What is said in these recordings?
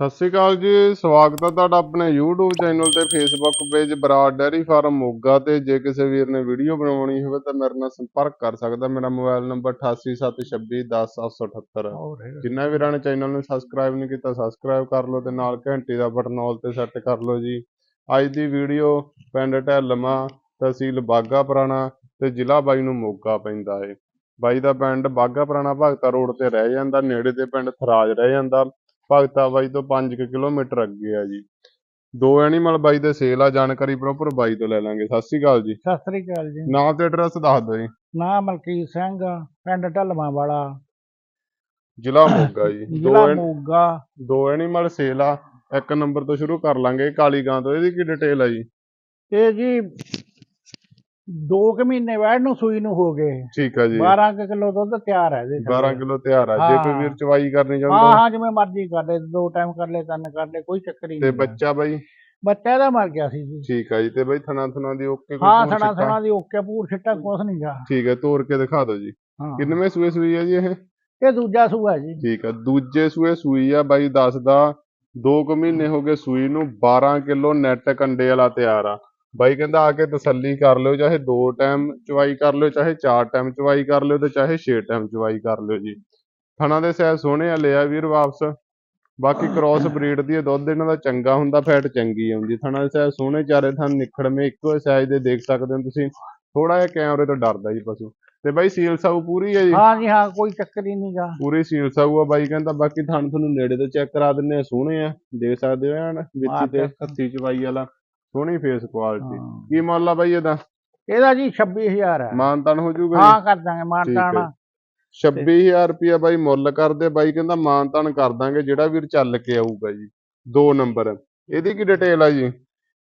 ਸਤਿ ਸ਼੍ਰੀ ਅਕਾਲ ਜੀ ਸਵਾਗਤ ਹੈ ਤੁਹਾਡਾ ਆਪਣੇ YouTube ਚੈਨਲ ਤੇ Facebook page Brar dairy farm Moga ਤੇ। ਜੇ ਕਿਸੇ ਵੀਰ ਨੇ ਵੀਡੀਓ ਬਣਾਉਣੀ ਹੋਵੇ ਤਾਂ ਮੇਰੇ ਨਾਲ ਸੰਪਰਕ ਕਰ ਸਕਦਾ। ਮੇਰਾ ਮੋਬਾਈਲ ਨੰਬਰ 8876210778 ਜਿੰਨਾ ਵੀਰਾਂ ਨੇ ਚੈਨਲ ਨੂੰ ਸਬਸਕ੍ਰਾਈਬ ਨਹੀਂ ਕੀਤਾ ਸਬਸਕ੍ਰਾਈਬ ਕਰ ਲਓ ਤੇ ਨਾਲ ਘੰਟੀ ਦਾ ਬਟਨ ਆਲ ਤੇ ਸੈੱਟ ਕਰ ਲਓ ਜੀ। ਅੱਜ ਦੀ ਵੀਡੀਓ ਪਿੰਡ ਢੈਲਮਾ ਤਹਿਸੀਲ ਬਾਗਾ ਪੁਰਾਣਾ ਤੇ ਜ਼ਿਲ੍ਹਾ ਬਾਈ ਨੂੰ ਮੋਗਾ ਪੈਂਦਾ ਏ। ਬਾਈ ਦਾ ਪਿੰਡ ਬਾਗਾ ਪੁਰਾਣਾ ਭਗਤਾ ਰੋਡ ਤੇ ਰਹਿ ਜਾਂਦਾ ਨੇੜੇ ਤੇ ਪਿੰਡ ਥਰਾਜ ਰਹਿ ਜਾਂਦਾ। ਭਗਤਾ ਬਾਈ ਤੋਂ 5 ਕਿਲੋਮੀਟਰ ਅੱਗੇ ਆ ਜੀ। ਦੋ ਐਨੀਮਲ ਬਾਈ ਦੇ ਸੇਲ ਆ ਜਾਣਕਾਰੀ ਪ੍ਰੋਪਰ ਬਾਈ ਤੋਂ ਲੈ ਲਾਂਗੇ। ਸਤਿ ਸ਼੍ਰੀ ਅਕਾਲ ਜੀ। ਸਤਿ ਸ੍ਰੀ ਅਕਾਲ ਜੀ। ਨਾਮ ਤੇ ਐਡਰੈਸ ਦੱਸ ਦਿਓ ਜੀ। ਨਾਮ ਮਲਕੀਤ ਸਿੰਘ ਪਿੰਡ ਢਲਵਾਂ ਵਾਲਾ ਜ਼ਿਲ੍ਹਾ ਮੋਗਾ ਜੀ। ਜ਼ਿਲ੍ਹਾ ਮੋਗਾ। ਦੋ ਐਨੀਮਲ ਸੇਲ ਆ। ਇੱਕ ਨੰਬਰ ਤੋਂ ਸ਼ੁਰੂ ਕਰ ਲਾਂਗੇ। ਕਾਲੀ ਗਾਂ ਤੋਂ। ਇਹਦੀ ਕੀ ਡਿਟੇਲ ਆ ਜੀ? ਇਹ ਜੀ 2 ਕੁ ਮਹੀਨੇ ਬਾਅਦ ਨੂੰ ਸੂਈ ਨੂੰ ਹੋ ਗਏ। ਠੀਕ ਆ ਜੀ। 12 ਕੁ ਕਿਲੋ ਦੁੱਧ ਤਿਆਰ ਹੈ ਇਹਦੇ 12 ਕਿਲੋ ਤਿਆਰ ਆ। ਜੇ ਕੋਈ ਹਾਂ। ਵੀਰ ਚਵਾਈ ਕਰਨੀ ਹਾਂ ਚਾਹੁੰਦਾ ਹਾਂ ਜਿਵੇਂ ਮਰਜ਼ੀ ਕਰ ਲੈ ਦੋ ਟਾਈਮ ਕਰ ਲੈ ਤਿੰਨ ਕਰ ਲੈ ਕੋਈ ਚੱਕਰ ਹੀ ਤੇ ਨਹੀਂ ਬੱਚਾ ਬਾਈ? ਬੱਚਾ ਇਹਦਾ ਮਰ ਗਿਆ ਸੀ ਜੀ। ਠੀਕ ਆ ਜੀ ਤੇ ਬਾਈ ਥਣਾ ਥਣਾ ਦੀ ਓਕੇ ਹਾਂ ਸਣਾ ਸਣਾ ਦੀ ਓਕੇ ਪੂਰ ਛਿੱਟਾ ਕੁਛ ਨਹੀਂ ਗਾ। ਠੀਕ ਹੈ ਤੋੜ ਕੇ ਦਿਖਾ ਦਿਓ ਜੀ। ਹਾਂ। ਕਿੰਨਵੇਂ ਸੂਏ ਸੂਈ ਆ ਜੀ ਇਹ? ਇਹ ਦੂਜਾ ਸੂਆ ਜੀ। ਠੀਕ ਆ ਦੂਜੇ ਸੂਏ ਸੂਈ ਆ ਬਾਈ ਦੱਸਦਾ 2 ਕੁ ਮਹੀਨੇ ਹੋ ਗਏ ਸੂਈ ਨੂੰ 12 ਕਿਲੋ ਨੈਟ ਕੰਡੇ ਵਾਲਾ ਤਿਆਰ ਆ। ਬਾਈ ਕਹਿੰਦਾ ਆ ਕੇ ਤਸੱਲੀ ਕਰ ਲਿਓ ਚਾਹੇ ਦੋ ਟਾਈਮ ਚਵਾਈ ਕਰ ਲਿਓ ਚਾਹੇ ਚਾਰ ਟਾਈਮ ਚਵਾਈ ਕਰ ਲਿਓ ਤੇ ਚਾਹੇ 6 ਟਾਈਮ ਚਵਾਈ ਕਰ ਲਿਓ ਜੀ। ਥਣਾ ਦੇ ਸਹਿ ਸੋਹਣੇ ਆ ਲਿਆ ਵੀਰ ਵਾਪਸ। ਬਾਕੀ ਕ੍ਰਾਸ ਬਰੀਡ ਦੀ ਦੁੱਧ ਇਹਨਾਂ ਦਾ ਚੰਗਾ ਹੁੰਦਾ ਫੈਟ ਚੰਗੀ ਆਉਂਦੀ ਥਣਾ ਦੇ ਸਹਿ ਸੋਹਣੇ ਚਾਰੇ ਥਣ ਨਿਖੜਵੇਂ ਇੱਕੋ ਸਾਈਜ਼ ਦੇ ਦੇਖ ਸਕਦੇ ਹੋ ਤੁਸੀਂ। ਥੋੜਾ ਜਿਹਾ ਕੈਮਰੇ ਤੋਂ ਡਰਦਾ ਜੀ ਪਸ਼ੂ। ਤੇ ਬਾਈ ਸੀਲ ਸਾਊ ਪੂਰੀ ਹੈ ਜੀ? ਹਾਂ ਜੀ ਹਾਂ ਕੋਈ ਚੱਕਰ ਹੀ ਨਹੀਂ ਗਾ। ਪੂਰੀ ਸੀਲ ਸਾਊ ਆ ਬਾਈ ਕਹਿੰਦਾ ਬਾਕੀ ਥਣ ਤੁਹਾਨੂੰ ਨੇੜੇ ਤੋਂ ਚੈੱਕ ਕਰਾ ਦਿੰਨੇ ਆ ਸੋਹਣੇ ਆ ਦੇਖ ਸਕਦੇ ਹੋ ਐਨ ਵਿੱਚ ਤੇ। ਹੱਥੀ ਚਵਾਈ ਵਾਲਾ। ਸੋਹਣੀ ਫੇਸ ਕੁਆਲਿਟੀ ਹਾਂ। ਕੀ ਮੁੱਲ ਆ ਬਾਈ ਇਹਦਾ? ਇਹਦਾ ਜੀ 26000 ਹੈ। ਮਾਨਤਨ ਹੋ ਜਾਊਗਾ ਹਾਂ ਕਰ ਦਾਂਗੇ ਮਾਨਤਾਣਾ ਹੈ। 26000 ਰੁਪਿਆ ਬਾਈ ਮੁੱਲ ਕਰਦੇ। ਬਾਈ ਕਹਿੰਦਾ ਮਾਨਤਨ ਕਰ ਦਾਂਗੇ। ਜਿਹੜਾ ਵੀਰ ਚੱਲ ਕੇ ਆਊਗਾ ਜੀ। ਦੋ ਨੰਬਰ। ਇਹਦੀ ਕੀ ਡਿਟੇਲ ਆ ਜੀ?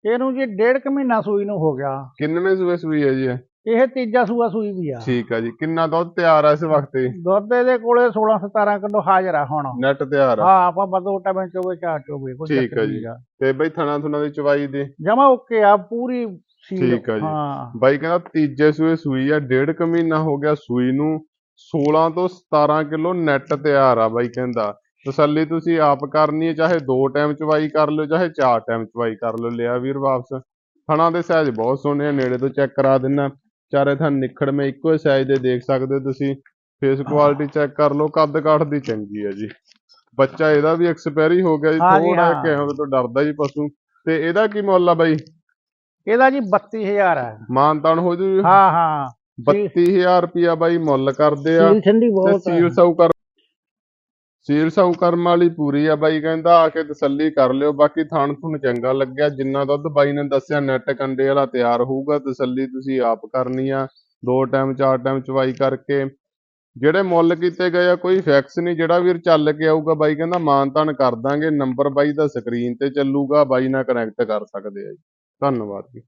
ਇਹਨੂੰ ਜੀ ਡੇਢ ਕੁ ਮਹੀਨਾ ਸੂਈ ਨੂੰ ਹੋ ਗਿਆ। ਕਿੰਨਵੇਂ ਸੂਏ ਸੂਈ ਹੈ ਜੀ ਇਹ? ਇਹ ਤੀਜਾ ਸੂਆ ਸੂਈ ਵੀ ਆ। ਠੀਕ ਆ ਜੀ। ਕਿੰਨਾ ਦੁੱਧ ਤਿਆਰ ਆ ਇਸ ਵਕਤ? ਦੁੱਧ ਇਹਦੇ ਕੋਲੇ 16 17 ਕਿਲੋ ਹਾਜ਼ਰ ਆ ਹੁਣ। ਨੈਟ ਤਿਆਰ ਆ। ਹਾਂ ਆਪਾਂ ਬਦੋ ਟਾਵੇਂ ਚੋਵੇ ਚਾਰ ਚੋਵੇ ਕੋਈ ਠੀਕ ਆ ਜੀ। ਤੇ ਬਾਈ ਥਣਾ ਥੁਣਾ ਦੀ ਚਵਾਈ ਦੇ? ਜਮਾ ਓਕੇ ਆ ਪੂਰੀ ਠੀਕ ਆ ਜੀ। ਹਾਂ। ਬਾਈ ਕਹਿੰਦਾ ਤੀਜੇ ਸੂਏ ਸੂਈ ਆ ਡੇਢ ਕੁ ਮਹੀਨਾ ਹੋ ਗਿਆ ਸੂਈ ਨੂੰ। 16 ਤੋਂ 17 ਕਿਲੋ ਨੈਟ ਤਿਆਰ ਆ ਬਾਈ ਕਹਿੰਦਾ। ਤਸੱਲੀ ਤੁਸੀਂ ਆਪ ਕਰਨੀ ਹੈ ਚਾਹੇ ਦੋ ਟਾਈਮ ਚਵਾਈ ਕਰ ਲਿਓ ਚਾਹੇ ਚਾਰ ਟਾਈਮ ਚਵਾਈ ਕਰ ਲਿਓ ਲਿਆ ਵੀਰ ਵਾਪਸ। ਥਣਾ ਦੇ ਸਾਈਜ਼ ਬਹੁਤ ਸੋਹਣੇ ਆ ਨੇੜੇ ਤੋਂ ਚੈੱਕ ਕਰਾ ਦਿੰਨਾ। ਚਾਰੇ ਥਣ ਨਿਖੜਵੇਂ ਇੱਕੋ ਸਾਈਜ਼ ਦੇ ਦੇਖ ਸਕਦੇ ਹੋ ਤੁਸੀਂ। ਫੇਸ ਕੁਆਲਿਟੀ ਚੈੱਕ ਕਰ ਲਓ ਕੱਦ ਕਾਠ ਦੀ ਚੰਗੀ ਹੈ ਜੀ। ਬੱਚਾ ਇਹਦਾ ਵੀ ਐਕਸਪਾਇਰੀ ਹੋ ਗਿਆ ਜੀ ਥੋੜਾ। ਕਿਹੋ ਤੋਂ ਡਰਦਾ ਜੀ ਪਸ਼ੂ। ਤੇ ਇਹਦਾ ਕੀ ਮੁੱਲ ਆ ਬਾਈ? ਇਹਦਾ ਜੀ 32000 ਹੈ। ਮਾਨਤਾਨ ਹੋ ਜੂ ਹਾਂ ਹਾਂ। 32000 ਰੁਪਿਆ ਬਾਈ ਮੁੱਲ ਕਰਦੇ ਆ। ਸੀਲ ਠੰਡੀ ਬਹੁਤ ਸੀਲ ਹੈ ਸੀਰ ਕਰ ਸਾਊ ਕਰਮ ਵਾਲੀ ਪੂਰੀ ਆ ਬਾਈ, ਕਹਿੰਦਾ ਆ ਕੇ ਤਸੱਲੀ ਕਰ ਲਿਓ, ਬਾਕੀ ਥਾਣ ਥੁਣ ਚੰਗਾ ਲੱਗਿਆ, ਜਿੰਨਾ ਦੁੱਧ ਬਾਈ ਨੇ ਦੱਸਿਆ ਨੈਟ ਕੰਡੇ ਵਾਲਾ ਤਿਆਰ ਹੋਊਗਾ, ਤਸੱਲੀ ਤੁਸੀਂ ਆਪ ਕਰਨੀ ਆ, ਦੋ ਟਾਈਮ ਚਾਰ ਟਾਈਮ ਚਵਾਈ ਕਰਕੇ। ਜਿਹੜੇ ਮੁੱਲ ਕੀਤੇ ਗਏ ਆ, ਕੋਈ ਫੈਕਸ ਨਹੀਂ ਜਿਹੜਾ ਵੀਰ ਚੱਲ ਕੇ ਆਊਗਾ ਬਾਈ, ਕਹਿੰਦਾ ਮਾਨਤਾਨ ਕਰ ਦਾਂਗੇ ਨੰਬਰ ਬਾਈ ਦਾ ਸਕਰੀਨ ਤੇ ਚੱਲੂਗਾ, ਬਾਈ ਨਾਲ ਕਨੈਕਟ ਕਰ ਸਕਦੇ ਆ ਜੀ। ਧੰਨਵਾਦ ਜੀ।